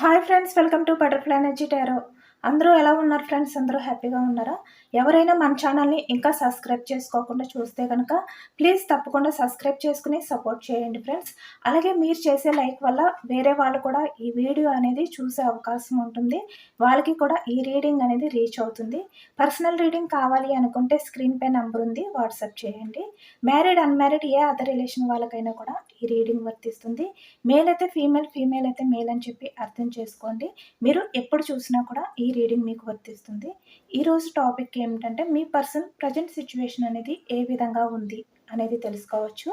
Hi friends welcome to butterfly energy tarot. అందరూ ఎలా ఉన్నారు ఫ్రెండ్స్? అందరూ హ్యాపీగా ఉన్నారా? ఎవరైనా మన ఛానల్ని ఇంకా సబ్స్క్రైబ్ చేసుకోకుండా చూస్తే కనుక ప్లీజ్ తప్పకుండా సబ్స్క్రైబ్ చేసుకుని సపోర్ట్ చేయండి ఫ్రెండ్స్. అలాగే మీరు చేసే లైక్ వల్ల వేరే వాళ్ళు కూడా ఈ వీడియో అనేది చూసే అవకాశం ఉంటుంది. వాళ్ళకి కూడా ఈ రీడింగ్ అనేది రీచ్ అవుతుంది. పర్సనల్ రీడింగ్ కావాలి అనుకుంటే స్క్రీన్ పై నెంబర్ ఉంది. వాట్సాప్ చేయండి. మ్యారీడ్ అన్మ్యారీడ్ ఏ అదర్ రిలేషన్ వాళ్ళకైనా కూడా ఈ రీడింగ్ వర్తిస్తుంది. మేల్ అయితే ఫీమేల్ ఫీమేల్ అయితే మేల్ అని చెప్పి అర్థం చేసుకోండి. మీరు ఎప్పుడు చూసినా కూడా ఈ ఈ రీడింగ్ మీకు వర్తిస్తుంది. ఈరోజు టాపిక్ ఏమిటంటే మీ పర్సన్ ప్రజెంట్ సిచ్యువేషన్ అనేది ఏ విధంగా ఉంది అనేది తెలుసుకోవచ్చు.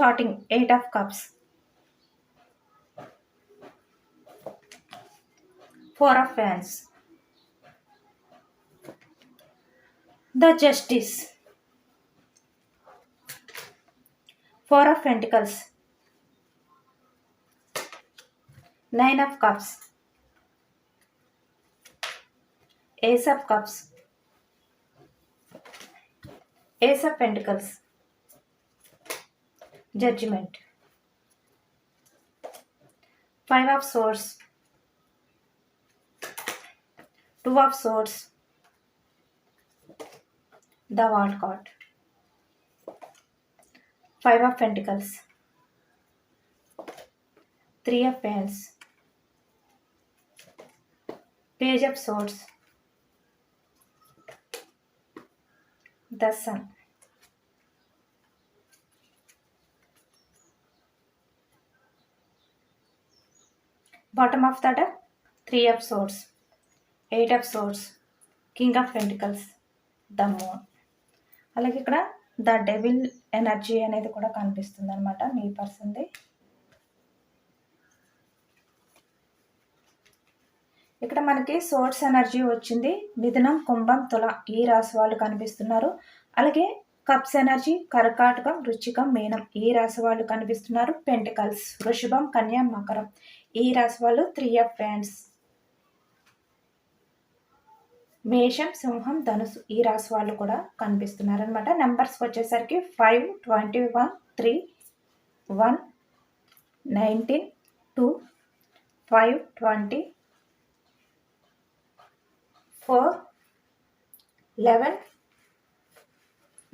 starting Eight of Cups, Four of fans, the Justice, Four of Pentacles, Nine of Cups, Ace of Cups, Ace of Pentacles judgment. Five of swords. Two of swords. The world card. Five of pentacles. Three of pens page of swords. The sun bottom of the three of swords eight of swords king of pentacles the moon అలాగే ఇక్కడ the devil energy అనేది కూడా కనిపిస్తుంది అనమాట మీ పర్సన్ది. ఇక్కడ మనకి source energy వచ్చింది. మిథునం కుంభం తుల ఈ రాశి వాళ్ళు కనిపిస్తున్నారు. అలాగే కప్స్ ఎనర్జీ కర్కాటకం రుచికం మీనం ఈ రాశి వాళ్ళు కనిపిస్తున్నారు. పెంటికల్స్ వృషభం కన్యా మకరం. ఈ రాశి వాళ్ళు త్రీ ఆఫ్ ఫ్యాన్స్ మేషం సింహం ధనుసు ఈ రాశి వాళ్ళు కూడా కనిపిస్తున్నారనమాట నెంబర్స్ వచ్చేసరికి five twenty one three one nineteen two five twenty four eleven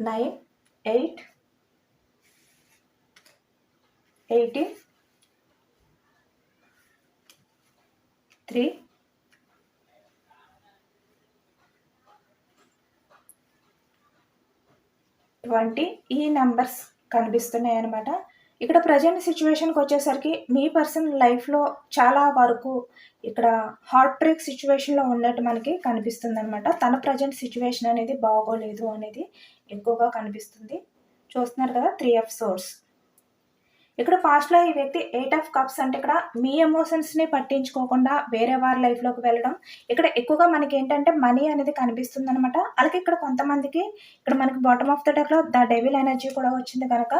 nine eight eighteen three. Twenty. ఈ నెంబర్స్ కనిపిస్తున్నాయి అనమాట ఇక్కడ ప్రజెంట్ సిచ్యువేషన్కి వచ్చేసరికి మీ పర్సన్ లైఫ్లో చాలా వరకు ఇక్కడ హార్ట్ బ్రేక్ సిచ్యువేషన్లో ఉన్నట్టు మనకి కనిపిస్తుంది అనమాట తన ప్రజెంట్ సిచ్యువేషన్ అనేది బాగోలేదు అనేది ఎక్కువగా కనిపిస్తుంది. చూస్తున్నారు కదా త్రీ ఆఫ్ సోర్స్. ఇక్కడ పాస్ట్లో ఈ వ్యక్తి ఎయిట్ ఆఫ్ కప్స్ అంటే ఇక్కడ మీ ఎమోషన్స్ని పట్టించుకోకుండా వేరే వారి లైఫ్లోకి వెళ్ళడం. ఇక్కడ ఎక్కువగా మనకి ఏంటంటే మనీ అనేది కనిపిస్తుంది అనమాట అలాగే ఇక్కడ కొంతమందికి ఇక్కడ మనకి బాటమ్ ఆఫ్ ద డెక్లో ద డెవిల్ ఎనర్జీ కూడా వచ్చింది కనుక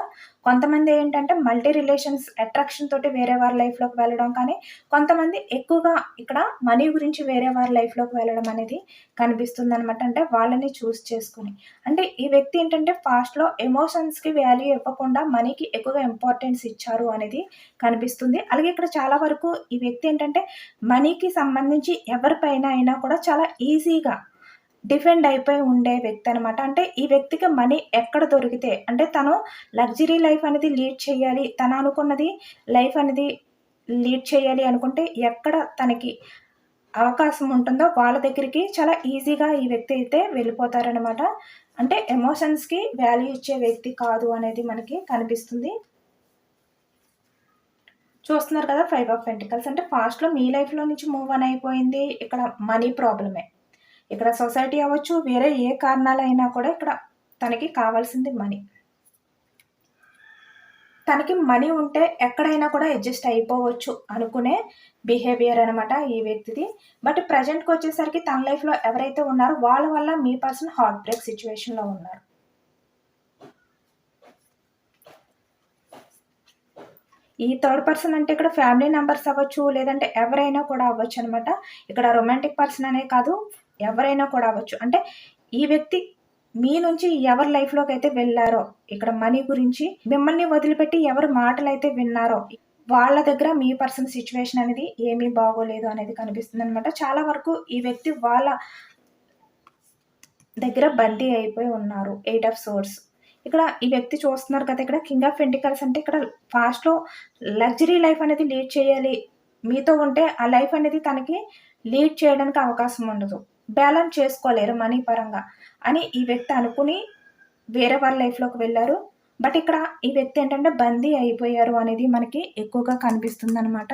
కొంతమంది ఏంటంటే మల్టీ రిలేషన్స్ అట్రాక్షన్ తోటి వేరే వారి లైఫ్లోకి వెళ్ళడం. కానీ కొంతమంది ఎక్కువగా ఇక్కడ మనీ గురించి వేరే వారి లైఫ్లోకి వెళ్ళడం అనేది కనిపిస్తుంది అనమాట అంటే వాళ్ళని చూస్ చేసుకుని. అంటే ఈ వ్యక్తి ఏంటంటే ఫాస్ట్లో ఎమోషన్స్కి వాల్యూ ఇవ్వకుండా మనీకి ఎక్కువగా ఇంపార్టెన్స్ ఇచ్చారు అనేది కనిపిస్తుంది. అలాగే ఇక్కడ చాలా వరకు ఈ వ్యక్తి ఏంటంటే మనీకి సంబంధించి ఎవరిపైన అయినా కూడా చాలా ఈజీగా డిఫెండ్ అయిపోయి ఉండే వ్యక్తి అనమాట అంటే ఈ వ్యక్తికి మనీ ఎక్కడ దొరికితే అంటే తను లగ్జరీ లైఫ్ అనేది లీడ్ చేయాలి తను అనుకున్నది లైఫ్ అనేది లీడ్ చేయాలి అనుకుంటే ఎక్కడ తనకి అవకాశం ఉంటుందో వాళ్ళ దగ్గరికి చాలా ఈజీగా ఈ వ్యక్తి అయితే వెళ్ళిపోతారనమాట అంటే ఎమోషన్స్కి వాల్యూ ఇచ్చే వ్యక్తి కాదు అనేది మనకి కనిపిస్తుంది. చూస్తున్నారు కదా ఫైవ్ ఆఫ్ వెంటికల్స్ అంటే ఫాస్ట్లో మీ లైఫ్లో నుంచి మూవ్ అని అయిపోయింది. ఇక్కడ మనీ ప్రాబ్లమే ఇక్కడ సొసైటీ అవ్వచ్చు వేరే ఏ కారణాలైనా కూడా ఇక్కడ తనకి కావాల్సింది మనీ తనకి మనీ ఉంటే ఎక్కడైనా కూడా అడ్జస్ట్ అయిపోవచ్చు అనుకునే బిహేవియర్ అనమాట ఈ వ్యక్తిది. బట్ ప్రజెంట్కి వచ్చేసరికి తన లైఫ్లో ఎవరైతే ఉన్నారో వాళ్ళ వల్ల మీ పర్సన్ హార్ట్ బ్రేక్ సిచ్యువేషన్లో ఉన్నారు. ఈ థర్డ్ పర్సన్ అంటే ఇక్కడ ఫ్యామిలీ మెంబర్స్ అవ్వచ్చు లేదంటే ఎవరైనా కూడా అవ్వచ్చు అనమాట ఇక్కడ రొమాంటిక్ పర్సన్ అనే కాదు ఎవరైనా కూడా అవ్వచ్చు. అంటే ఈ వ్యక్తి మీ నుంచి ఎవరి లైఫ్లోకి అయితే వెళ్ళారో ఇక్కడ మనీ గురించి మిమ్మల్ని వదిలిపెట్టి ఎవరు మాటలు అయితే విన్నారో వాళ్ళ దగ్గర మీ పర్సన్ సిచ్యువేషన్ అనేది ఏమీ బాగోలేదు అనేది కనిపిస్తుంది అనమాట చాలా వరకు ఈ వ్యక్తి వాళ్ళ దగ్గర బందీ అయిపోయి ఉన్నారు ఎయిట్ ఆఫ్ సోర్స్ ఇక్కడ ఈ వ్యక్తి చూస్తున్నారు కదా ఇక్కడ కింగ్ ఆఫ్ పెంటికల్స్ అంటే ఇక్కడ ఫాస్ట్లో లగ్జరీ లైఫ్ అనేది లీడ్ చేయాలి. మీతో ఉంటే ఆ లైఫ్ అనేది తనకి లీడ్ చేయడానికి అవకాశం ఉండదు. బ్యాలెన్స్ చేసుకోలేరు మనీ పరంగా అని ఈ వ్యక్తి అనుకుని వేరే వాళ్ళ లైఫ్లోకి వెళ్ళారు. బట్ ఇక్కడ ఈ వ్యక్తి ఏంటంటే బందీ అయిపోయారు అనేది మనకి ఎక్కువగా కనిపిస్తుంది అనమాట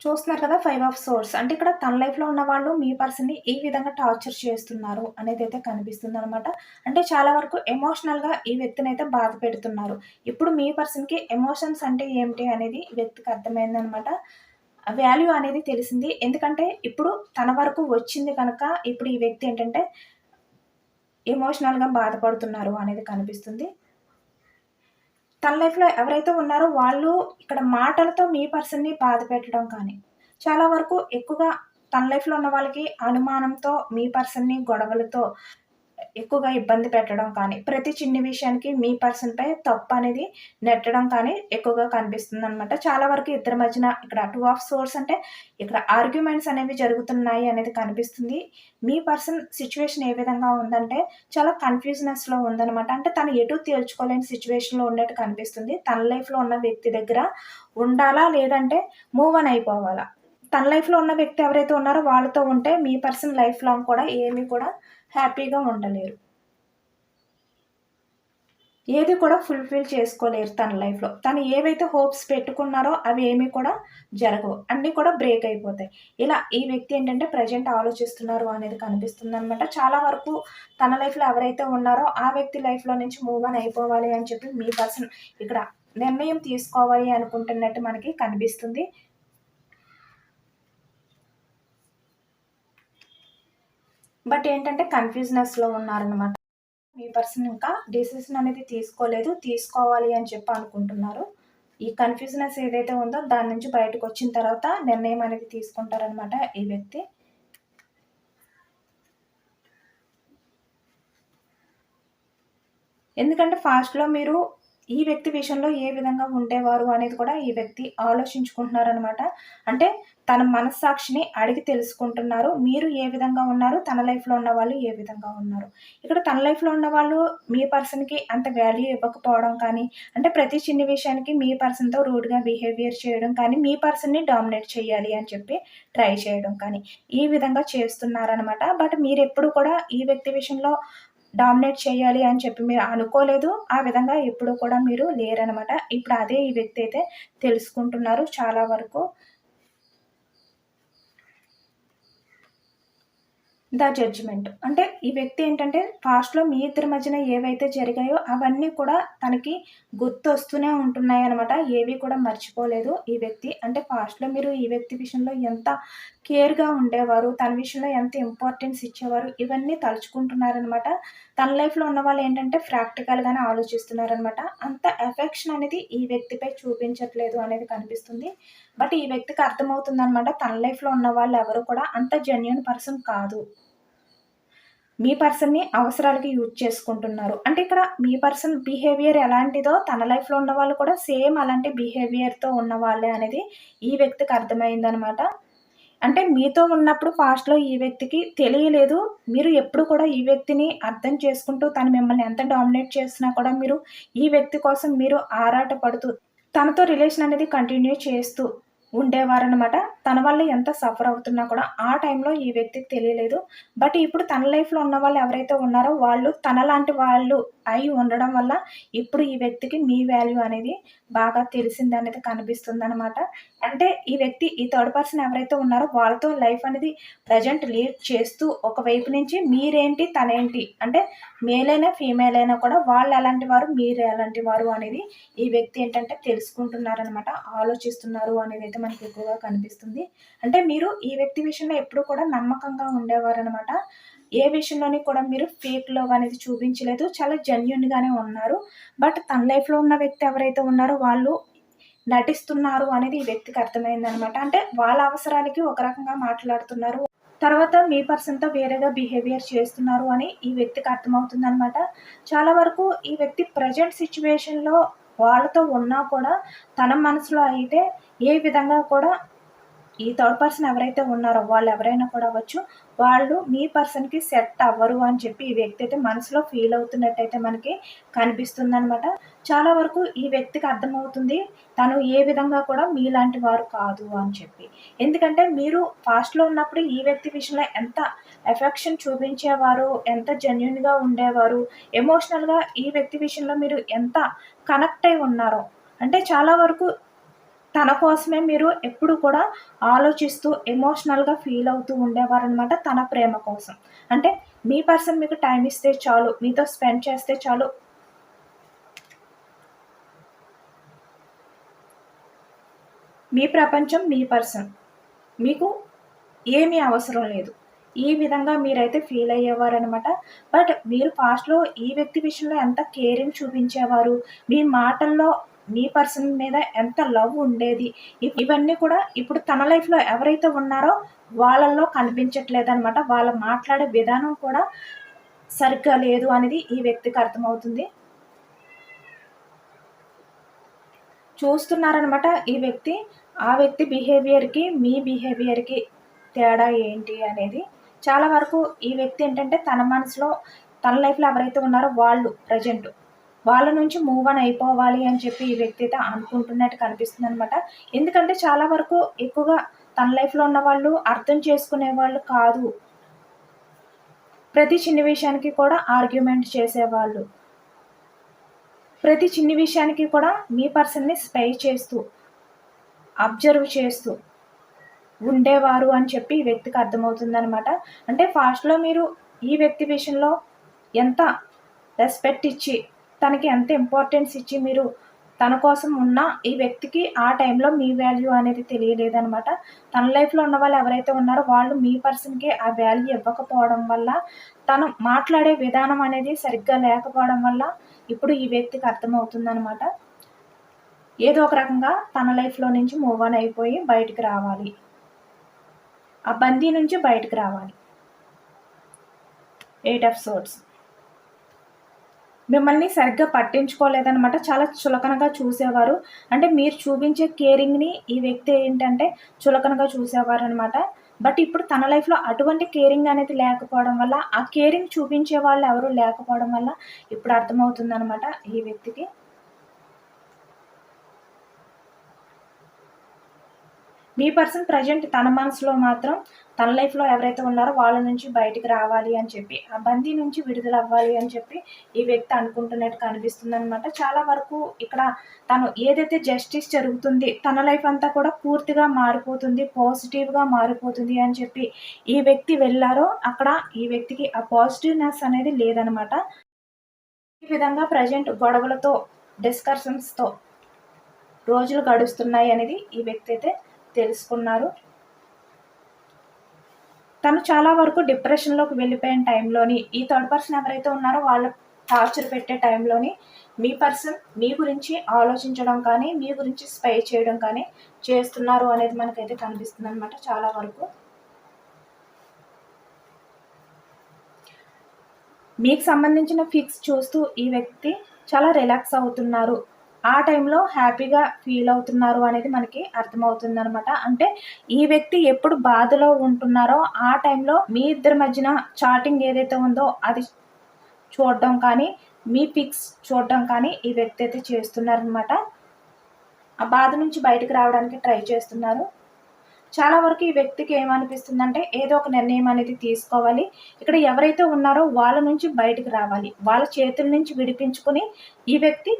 చూస్తున్నారు కదా ఫైవ్ ఆఫ్ సోర్స్ అంటే ఇక్కడ తన లైఫ్లో ఉన్న వాళ్ళు మీ పర్సన్ని ఈ విధంగా టార్చర్ చేస్తున్నారు అనేది అయితే కనిపిస్తుంది అనమాట అంటే చాలా వరకు ఎమోషనల్గా ఈ వ్యక్తిని అయితే బాధ పెడుతున్నారు. ఇప్పుడు మీ పర్సన్కి ఎమోషన్స్ అంటే ఏమిటి అనేది వ్యక్తికి వ్యక్తికి అర్థమైందనమాట వాల్యూ అనేది తెలిసింది. ఎందుకంటే ఇప్పుడు తన వరకు వచ్చింది కనుక ఇప్పుడు ఈ వ్యక్తి ఏంటంటే ఎమోషనల్గా బాధపడుతున్నారు అనేది కనిపిస్తుంది. తన లైఫ్లో ఎవరైతే ఉన్నారో వాళ్ళు ఇక్కడ మాటలతో మీ పర్సన్ని బాధ పెట్టడం కానీ చాలా వరకు ఎక్కువగా తన లైఫ్లో ఉన్న వాళ్ళకి అనుమానంతో మీ పర్సన్ని గొడవలతో ఎక్కువగా ఇబ్బంది పెట్టడం కానీ ప్రతి చిన్న విషయానికి మీ పర్సన్పై తప్పు అనేది నెట్టడం కానీ ఎక్కువగా కనిపిస్తుంది అనమాట చాలా వరకు ఇద్దరి మధ్యన ఇక్కడ టూ ఆఫ్ సోర్స్ అంటే ఇక్కడ ఆర్గ్యుమెంట్స్ అనేవి జరుగుతున్నాయి అనేది కనిపిస్తుంది. మీ పర్సన్ సిచ్యువేషన్ ఏ విధంగా ఉందంటే చాలా కన్ఫ్యూజనెస్లో ఉందనమాట అంటే తను ఎటు తేల్చుకోలేని సిచ్యువేషన్లో ఉన్నట్టు కనిపిస్తుంది. తన లైఫ్లో ఉన్న వ్యక్తి దగ్గర ఉండాలా లేదంటే మూవ్ అని అయిపోవాలా? తన లైఫ్లో ఉన్న వ్యక్తి ఎవరైతే ఉన్నారో వాళ్ళతో ఉంటే మీ పర్సన్ లైఫ్ లాంగ్ కూడా ఏమీ కూడా హ్యాపీగా ఉండలేరు. ఏది కూడా ఫుల్ఫిల్ చేసుకోలేరు తన లైఫ్లో. తను ఏవైతే హోప్స్ పెట్టుకున్నారో అవి ఏమీ కూడా జరగవు. అన్నీ కూడా బ్రేక్ అయిపోతాయి. ఇలా ఈ వ్యక్తి ఏంటంటే ప్రజెంట్ ఆలోచిస్తున్నారు అనేది కనిపిస్తుంది అనమాట చాలా వరకు తన లైఫ్లో ఎవరైతే ఉన్నారో ఆ వ్యక్తి లైఫ్లో నుంచి మూవ్ అని అయిపోవాలి అని చెప్పి మీ పర్సన్ ఇక్కడ నిర్ణయం తీసుకోవాలి అనుకుంటున్నట్టు మనకి కనిపిస్తుంది. బట్ ఏంటంటే కన్ఫ్యూజ్నెస్లో ఉన్నారనమాట మీ పర్సన్ ఇంకా డిసిషన్ అనేది తీసుకోలేదు తీసుకోవాలి అని చెప్పి అనుకుంటున్నారు. ఈ కన్ఫ్యూజ్నెస్ ఏదైతే ఉందో దాని నుంచి బయటకు వచ్చిన తర్వాత నిర్ణయం అనేది తీసుకుంటారనమాట ఈ వ్యక్తి. ఎందుకంటే ఫాస్ట్లో మీరు ఈ వ్యక్తి విషయంలో ఏ విధంగా ఉండేవారు అనేది కూడా ఈ వ్యక్తి ఆలోచించుకుంటున్నారనమాట అంటే తన మనస్సాక్షిని అడిగి తెలుసుకుంటున్నారు. మీరు ఏ విధంగా ఉన్నారు? తన లైఫ్లో ఉన్న వాళ్ళు ఏ విధంగా ఉన్నారు? ఇక్కడ తన లైఫ్లో ఉన్న వాళ్ళు మీ పర్సన్కి అంత వాల్యూ ఇవ్వకపోవడం కానీ అంటే ప్రతి చిన్న విషయానికి మీ పర్సన్తో రూడ్గా బిహేవియర్ చేయడం కానీ మీ పర్సన్ని డామినేట్ చేయాలి అని చెప్పి ట్రై చేయడం కానీ ఈ విధంగా చేస్తున్నారనమాట బట్ మీరు ఎప్పుడు కూడా ఈ వ్యక్తి విషయంలో డామినేట్ చేయాలి అని చెప్పి మీరు అనుకోలేదు. ఆ విధంగా ఎప్పుడు కూడా మీరు లేరనమాట. ఇప్పుడు అదే ఈ వ్యక్తి అయితే తెలుసుకుంటున్నారు చాలా వరకు. The judgement. అంటే ఈ వ్యక్తి ఏంటంటే పాస్ట్లో మీ ఇద్దరి మధ్యన ఏవైతే జరిగాయో అవన్నీ కూడా తనకి గుర్తు వస్తూనే ఉంటున్నాయి అనమాట ఏవి కూడా మర్చిపోలేదు ఈ వ్యక్తి. అంటే పాస్ట్లో మీరు ఈ వ్యక్తి విషయంలో ఎంత కేర్గా ఉండేవారు. తన విషయంలో ఎంత ఇంపార్టెన్స్ ఇచ్చేవారు. ఇవన్నీ తలుచుకుంటున్నారనమాట తన లైఫ్లో ఉన్న వాళ్ళు ఏంటంటే ప్రాక్టికల్గానే ఆలోచిస్తున్నారనమాట అంత ఎఫెక్షన్ అనేది ఈ వ్యక్తిపై చూపించట్లేదు అనేది కనిపిస్తుంది. బట్ ఈ వ్యక్తికి అర్థమవుతుంది అనమాట తన లైఫ్లో ఉన్న వాళ్ళు ఎవరు కూడా అంత జెన్యున్ పర్సన్ కాదు. మీ పర్సన్ని అవసరాలకి యూజ్ చేసుకుంటున్నారు. అంటే ఇక్కడ మీ పర్సన్ బిహేవియర్ ఎలాంటిదో తన లైఫ్లో ఉన్న వాళ్ళు కూడా సేమ్ అలాంటి బిహేవియర్తో ఉన్న వాళ్ళే అనేది ఈ వ్యక్తికి అర్థమైందనమాట అంటే మీతో ఉన్నప్పుడు ఫాస్ట్లో ఈ వ్యక్తికి తెలియలేదు. మీరు ఎప్పుడు కూడా ఈ వ్యక్తిని అర్థం చేసుకుంటూ తను మిమ్మల్ని ఎంత డామినేట్ చేసినా కూడా మీరు ఈ వ్యక్తి కోసం మీరు ఆరాట పడుతూ తనతో రిలేషన్ అనేది కంటిన్యూ చేస్తూ ఉండేవారనమాట తన వల్ల ఎంత సఫర్ అవుతున్నా కూడా ఆ టైంలో ఈ వ్యక్తికి తెలియలేదు. బట్ ఇప్పుడు తన లైఫ్లో ఉన్న వాళ్ళు ఎవరైతే ఉన్నారో వాళ్ళు తన లాంటి వాళ్ళు అయి ఉండడం వల్ల ఇప్పుడు ఈ వ్యక్తికి మీ వాల్యూ అనేది బాగా తెలిసింది అనేది కనిపిస్తుంది అనమాట అంటే ఈ వ్యక్తి ఈ థర్డ్ పర్సన్ ఎవరైతే ఉన్నారో వాళ్ళతో లైఫ్ అనేది ప్రజెంట్ లీడ్ చేస్తూ ఒకవైపు నుంచి మీరేంటి తనేంటి అంటే మేల్ అయినా ఫీమేల్ అయినా కూడా వాళ్ళు ఎలాంటి వారు మీరు ఎలాంటి వారు అనేది ఈ వ్యక్తి ఏంటంటే తెలుసుకుంటున్నారనమాట ఆలోచిస్తున్నారు అనేది అయితే మనకి ఎక్కువగా కనిపిస్తుంది. అంటే మీరు ఈ వ్యక్తి విషయంలో ఎప్పుడు కూడా నమ్మకంగా ఉండేవారు అనమాట ఏ విషయంలోని కూడా మీరు ఫేక్ లవ్ అనేది చూపించలేదు. చాలా జెన్యున్గానే ఉన్నారు. బట్ తన లైఫ్లో ఉన్న వ్యక్తి ఎవరైతే ఉన్నారో వాళ్ళు నటిస్తున్నారు అనేది ఈ వ్యక్తికి అర్థమైందనమాట అంటే వాళ్ళ అవసరానికి ఒక రకంగా మాట్లాడుతున్నారు. తర్వాత మీ పర్సన్తో వేరేగా బిహేవియర్ చేస్తున్నారు అని ఈ వ్యక్తికి అర్థమవుతుంది అనమాట చాలా వరకు ఈ వ్యక్తి ప్రజెంట్ సిచ్యువేషన్లో వాళ్ళతో ఉన్నా కూడా తన మనసులో అయితే ఏ విధంగా కూడా ఈ థర్డ్ పర్సన్ ఎవరైతే ఉన్నారో వాళ్ళు ఎవరైనా కూడా అవ్వచ్చు. వాళ్ళు మీ పర్సన్కి సెట్ అవ్వరు అని చెప్పి ఈ వ్యక్తి అయితే మనసులో ఫీల్ అవుతున్నట్టయితే మనకి కనిపిస్తుంది అనమాట చాలా వరకు ఈ వ్యక్తికి అర్థమవుతుంది తను ఏ విధంగా కూడా మీలాంటి వారు కాదు అని చెప్పి. ఎందుకంటే మీరు ఫాస్ట్లో ఉన్నప్పుడు ఈ వ్యక్తి విషయంలో ఎంత ఎఫెక్షన్ చూపించేవారు ఎంత జెన్యున్గా ఉండేవారు ఎమోషనల్గా ఈ వ్యక్తి విషయంలో మీరు ఎంత కనెక్ట్ అయి ఉన్నారో. అంటే చాలా వరకు తన కోసమే మీరు ఎప్పుడు కూడా ఆలోచిస్తూ ఎమోషనల్గా ఫీల్ అవుతూ ఉండేవారనమాట తన ప్రేమ కోసం. అంటే మీ పర్సన్ మీకు టైం ఇస్తే చాలు మీతో స్పెండ్ చేస్తే చాలు. మీ ప్రపంచం మీ పర్సన్ మీకు ఏమీ అవసరం లేదు. ఈ విధంగా మీరైతే ఫీల్ అయ్యేవారనమాట బట్ మీరు ఫాస్ట్లో ఈ వ్యక్తి విషయంలో ఎంత కేరింగ్ చూపించేవారు? మీ మాటల్లో మీ పర్సన్ మీద ఎంత లవ్ ఉండేది? ఇవన్నీ కూడా ఇప్పుడు తన లైఫ్లో ఎవరైతే ఉన్నారో వాళ్ళల్లో కనిపించట్లేదు అనమాట వాళ్ళ మాట్లాడే విధానం కూడా సరిగ్గా లేదు అనేది ఈ వ్యక్తికి అర్థమవుతుంది. చూస్తున్నారనమాట ఈ వ్యక్తి. ఆ వ్యక్తి బిహేవియర్కి మీ బిహేవియర్కి తేడా ఏంటి అనేది. చాలా వరకు ఈ వ్యక్తి ఏంటంటే తన మనసులో తన లైఫ్లో ఎవరైతే ఉన్నారో వాళ్ళు ప్రజెంట్. వాళ్ళ నుంచి మూవ్ అని అయిపోవాలి అని చెప్పి ఈ వ్యక్తి అయితే అనుకుంటున్నట్టు కనిపిస్తుంది అనమాట ఎందుకంటే చాలా వరకు ఎక్కువగా తన లైఫ్లో ఉన్న వాళ్ళు అర్థం చేసుకునే వాళ్ళు కాదు. ప్రతి చిన్న విషయానికి కూడా ఆర్గ్యుమెంట్ చేసేవాళ్ళు. ప్రతి చిన్న విషయానికి కూడా మీ పర్సన్ని స్పై చేస్తూ అబ్జర్వ్ చేస్తూ ఉండేవారు అని చెప్పి ఈ వ్యక్తికి అర్థమవుతుందనమాట అంటే ఫాస్ట్లో మీరు ఈ వ్యక్తి విషయంలో ఎంత రెస్పెక్ట్ ఇచ్చి తనకి ఎంత ఇంపార్టెన్స్ ఇచ్చి మీరు తన కోసం ఉన్న ఈ వ్యక్తికి ఆ టైంలో మీ వాల్యూ అనేది తెలియలేదనమాట తన లైఫ్లో ఉన్న వాళ్ళు ఎవరైతే ఉన్నారో వాళ్ళు మీ పర్సన్కి ఆ వాల్యూ ఇవ్వకపోవడం వల్ల తను మాట్లాడే విధానం అనేది సరిగ్గా లేకపోవడం వల్ల ఇప్పుడు ఈ వ్యక్తికి అర్థమవుతుందనమాట ఏదో ఒక రకంగా తన లైఫ్లో నుంచి మూవ్ ఆన్ అయిపోయి బయటకు రావాలి. ఆ బందీ నుంచి బయటకు రావాలి. ఎయిట్ ఆఫ్ సోర్స్ మిమ్మల్ని సరిగ్గా పట్టించుకోలేదనమాట చాలా చులకనగా చూసేవారు. అంటే మీరు చూపించే కేరింగ్ని ఈ వ్యక్తి ఏంటంటే చులకనగా చూసేవారు అనమాట బట్ ఇప్పుడు తన లైఫ్లో అటువంటి కేరింగ్ అనేది లేకపోవడం వల్ల ఆ కేరింగ్ చూపించే వాళ్ళు ఎవరు లేకపోవడం వల్ల ఇప్పుడు అర్థమవుతుందనమాట ఈ వ్యక్తికి. మీ పర్సన్ ప్రజెంట్ తన మనసులో మాత్రం తన లైఫ్లో ఎవరైతే ఉన్నారో వాళ్ళ నుంచి బయటికి రావాలి అని చెప్పి ఆ బందీ నుంచి విడుదల అవ్వాలి అని చెప్పి ఈ వ్యక్తి అనుకుంటున్నట్టు కనిపిస్తుంది అనమాట చాలా వరకు ఇక్కడ తను ఏదైతే జస్టిస్ జరుగుతుంది తన లైఫ్ అంతా కూడా పూర్తిగా మారిపోతుంది పాజిటివ్గా మారిపోతుంది అని చెప్పి ఈ వ్యక్తి వెళ్ళారో అక్కడ ఈ వ్యక్తికి ఆ పాజిటివ్నెస్ అనేది లేదనమాట ఈ విధంగా ప్రజెంట్ గొడవలతో డిస్కషన్స్తో రోజులు గడుస్తున్నాయి అనేది ఈ వ్యక్తి అయితే తెలుసుకున్నారు. తను చాలా వరకు డిప్రెషన్లోకి వెళ్ళిపోయిన టైంలోని ఈ థర్డ్ పర్సన్ ఎవరైతే ఉన్నారో వాళ్ళ టార్చర్ పెట్టే టైంలోని మీ పర్సన్ మీ గురించి ఆలోచించడం కానీ మీ గురించి స్పై చేయడం కానీ చేస్తున్నారు అనేది మనకైతే కనిపిస్తుంది అనమాట చాలా వరకు. మీకు సంబంధించిన ఫిక్స్ చూస్తూ ఈ వ్యక్తి చాలా రిలాక్స్ అవుతున్నారు. ఆ టైంలో హ్యాపీగా ఫీల్ అవుతున్నారు అనేది మనకి అర్థమవుతుంది అనమాట అంటే ఈ వ్యక్తి ఎప్పుడు బాధలో ఉంటున్నారో ఆ టైంలో మీ ఇద్దరి మధ్యన చాటింగ్ ఏదైతే ఉందో అది చూడడం కానీ మీ పిక్స్ చూడడం కానీ ఈ వ్యక్తి అయితే చేస్తున్నారనమాట ఆ బాధ నుంచి బయటకు రావడానికి ట్రై చేస్తున్నారు. చాలా వరకు ఈ వ్యక్తికి ఏమనిపిస్తుందంటే ఏదో ఒక నిర్ణయం అనేది తీసుకోవాలి. ఇక్కడ ఎవరైతే ఉన్నారో వాళ్ళ నుంచి బయటకు రావాలి. వాళ్ళ చేతుల నుంచి విడిపించుకుని ఈ వ్యక్తి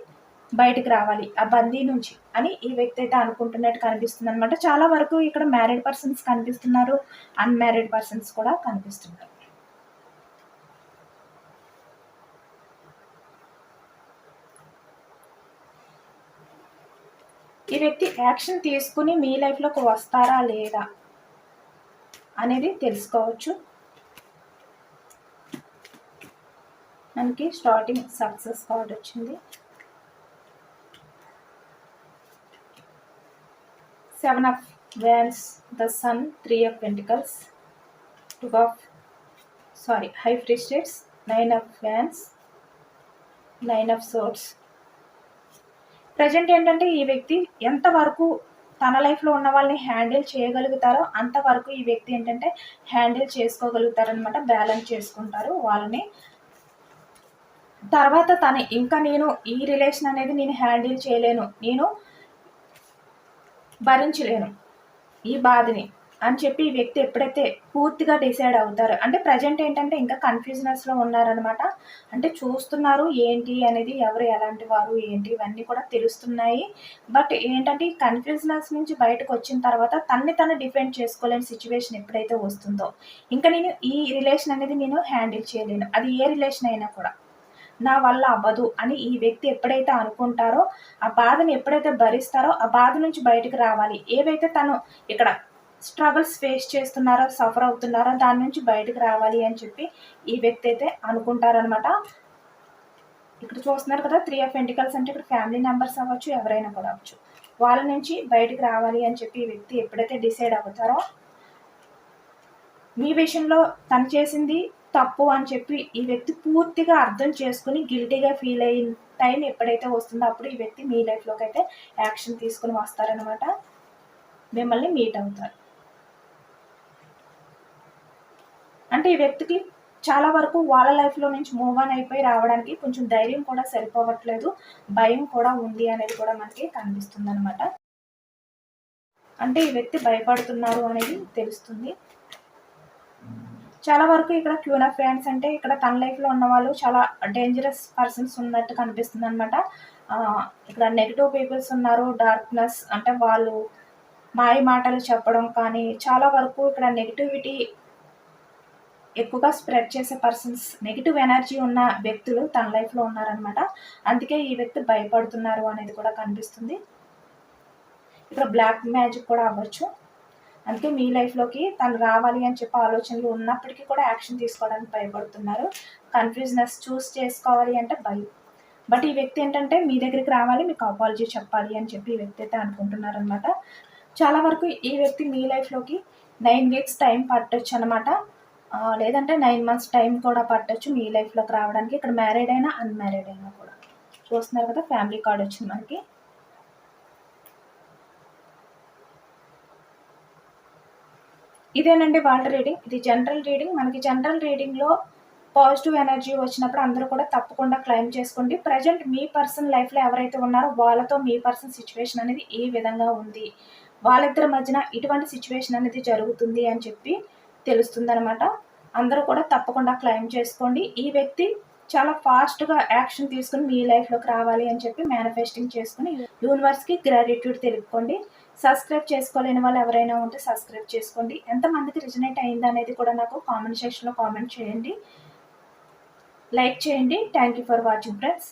బయటకు రావాలి ఆ బందీ నుంచి అని ఈ వ్యక్తి అయితే అనుకుంటున్నట్టు కనిపిస్తుంది అనమాట చాలా వరకు ఇక్కడ మ్యారీడ్ పర్సన్స్ కనిపిస్తున్నారు అన్మ్యారీడ్ పర్సన్స్ కూడా కనిపిస్తున్నారు. ఈ వ్యక్తి యాక్షన్ తీసుకుని మీ లైఫ్లోకి వస్తారా లేదా అనేది తెలుసుకోవచ్చు. మనకి స్టార్టింగ్ సక్సెస్ కార్డ్ వచ్చింది. Seven of wands the sun three of pentacles two of sorry high free states nine of wands nine of swords present ఏంటంటే ఈ వ్యక్తి ఎంతవరకు తన లైఫ్లో ఉన్న వాళ్ళని హ్యాండిల్ చేయగలుగుతారో అంతవరకు ఈ వ్యక్తి ఏంటంటే హ్యాండిల్ చేసుకోగలుగుతారనమాట బ్యాలెన్స్ చేసుకుంటారు వాళ్ళని. తర్వాత తను ఇంకా నేను ఈ రిలేషన్ అనేది నేను హ్యాండిల్ చేయలేను. నేను భరించలేను. ఈ బాధని అని చెప్పి ఈ వ్యక్తి ఎప్పుడైతే పూర్తిగా డిసైడ్ అవుతారు అంటే ప్రజెంట్ ఏంటంటే ఇంకా కన్ఫ్యూజనెస్లో ఉన్నారనమాట అంటే చూస్తున్నారు ఏంటి అనేది ఎవరు ఎలాంటి వారు ఏంటి ఇవన్నీ కూడా తెలుస్తున్నాయి. బట్ ఏంటంటే ఈ కన్ఫ్యూజనెస్ నుంచి బయటకు వచ్చిన తర్వాత తన్ని తను డిఫెండ్ చేసుకోలేని సిచ్యువేషన్ ఎప్పుడైతే వస్తుందో ఇంకా నేను ఈ రిలేషన్ అనేది నేను హ్యాండిల్ చేయలేను. అది ఏ రిలేషన్ అయినా కూడా. నా వల్ల అవ్వదు అని ఈ వ్యక్తి ఎప్పుడైతే అనుకుంటారో ఆ బాధను ఎప్పుడైతే భరిస్తారో ఆ బాధ నుంచి బయటకు రావాలి. ఏవైతే తను ఇక్కడ స్ట్రగుల్స్ ఫేస్ చేస్తున్నారో సఫర్ అవుతున్నారో దాని నుంచి బయటకు రావాలి అని చెప్పి ఈ వ్యక్తి అయితే అనుకుంటారనమాట ఇక్కడ చూస్తున్నారు కదా త్రీ ఆఫ్ ఎంటికల్స్ అంటే ఇక్కడ ఫ్యామిలీ మెంబర్స్ అవ్వచ్చు ఎవరైనా కూడా అవ్వచ్చు. వాళ్ళ నుంచి బయటకు రావాలి అని చెప్పి ఈ వ్యక్తి ఎప్పుడైతే డిసైడ్ అవుతారో మీ విషయంలో తను చేసింది తప్పు అని చెప్పి ఈ వ్యక్తి పూర్తిగా అర్థం చేసుకుని గిల్టీగా ఫీల్ అయిన టైం ఎప్పుడైతే వస్తుందో అప్పుడు ఈ వ్యక్తి మీ లైఫ్లోకి అయితే యాక్షన్ తీసుకుని వస్తారనమాట మిమ్మల్ని మీట్ అవుతారు. అంటే ఈ వ్యక్తికి చాలా వరకు వాళ్ళ లైఫ్లో నుంచి మూవ్ ఆన్ అయిపోయి రావడానికి కొంచెం ధైర్యం కూడా సరిపోవట్లేదు. భయం కూడా ఉంది అనేది కూడా మనకి కనిపిస్తుంది అనమాట అంటే ఈ వ్యక్తి భయపడుతున్నారు అనేది తెలుస్తుంది. చాలా వరకు ఇక్కడ క్యూన్ ఆఫ్ ఫ్యాన్స్ అంటే ఇక్కడ తన లైఫ్లో ఉన్న వాళ్ళు చాలా డేంజరస్ పర్సన్స్ ఉన్నట్టు కనిపిస్తుంది అనమాట ఇక్కడ నెగిటివ్ పీపుల్స్ ఉన్నారు డార్క్నెస్ అంటే వాళ్ళు మాయ మాటలు చెప్పడం కానీ చాలా వరకు ఇక్కడ నెగిటివిటీ ఎక్కువగా స్ప్రెడ్ చేసే పర్సన్స్ నెగిటివ్ ఎనర్జీ ఉన్న వ్యక్తులు తన లైఫ్లో ఉన్నారనమాట అందుకే ఈ వ్యక్తి భయపడుతున్నారు అనేది కూడా కనిపిస్తుంది. ఇక్కడ బ్లాక్ మ్యాజిక్ కూడా అవ్వచ్చు. అందుకే మీ లైఫ్లోకి తను రావాలి అని చెప్పి ఆలోచనలు ఉన్నప్పటికీ కూడా యాక్షన్ తీసుకోవడానికి భయపడుతున్నారు. కన్ఫ్యూజ్నెస్ చూస్ చేసుకోవాలి అంటే భయం. బట్ ఈ వ్యక్తి ఏంటంటే మీ దగ్గరికి రావాలి మీకు అపాలజీ చెప్పాలి అని చెప్పి ఈ వ్యక్తి అయితే అనుకుంటున్నారనమాట చాలా వరకు ఈ వ్యక్తి మీ లైఫ్లోకి నైన్ వీక్స్ టైం పట్టొచ్చు అనమాట లేదంటే నైన్ మంత్స్ టైం కూడా పట్టొచ్చు మీ లైఫ్లోకి రావడానికి. ఇక్కడ మ్యారీడ్ అయినా అన్మ్యారీడ్ అయినా కూడా. చూస్తున్నారు కదా ఫ్యామిలీ కార్డ్ వచ్చింది మనకి. ఇదేనండి వాళ్ళ రీడింగ్ ఇది జనరల్ రీడింగ్ మనకి జనరల్ రీడింగ్లో పాజిటివ్ ఎనర్జీ వచ్చినప్పుడు అందరూ కూడా తప్పకుండా క్లైమ్ చేసుకోండి. ప్రజెంట్ మీ పర్సన్ లైఫ్లో ఎవరైతే ఉన్నారో వాళ్ళతో మీ పర్సన్ సిచ్యువేషన్ అనేది ఏ విధంగా ఉంది? వాళ్ళిద్దరి మధ్యన ఇటువంటి సిచ్యువేషన్ అనేది జరుగుతుంది అని చెప్పి తెలుస్తుంది అనమాట అందరూ కూడా తప్పకుండా క్లైమ్ చేసుకోండి. ఈ వ్యక్తి చాలా ఫాస్ట్గా యాక్షన్ తీసుకుని మీ లైఫ్లోకి రావాలి అని చెప్పి మేనిఫెస్టింగ్ చేసుకుని యూనివర్స్కి గ్రాటిట్యూడ్ తెలుపుకోండి. సబ్స్క్రైబ్ చేసుకోలేని వాళ్ళు ఎవరైనా ఉంటే సబ్స్క్రైబ్ చేసుకోండి. ఎంతమందికి రిజనేట్ అయింది అనేది కూడా నాకు కామెంట్ సెక్షన్లో కామెంట్ చేయండి. లైక్ చేయండి. Thank you for watching friends